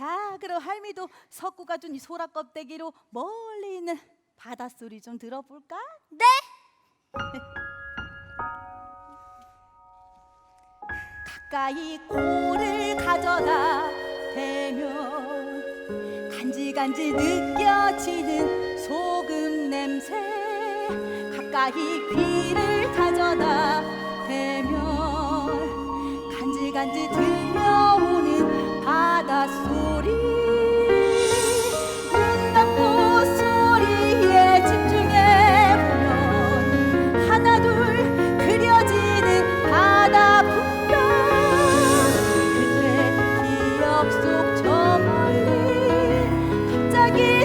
자, 그럼 할미도 석구가 준 이 소라 껍데기로 멀리 있는 바닷소리 좀 들어볼까? 네. 가까이 꼬를 가져다 대면 간지간지 느껴지는 소금 냄새 가까이 귀를 가져다 대면 간지간지 들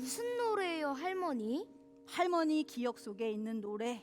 무슨 노래예요, 할머니? 할머니 기억 속에 있는 노래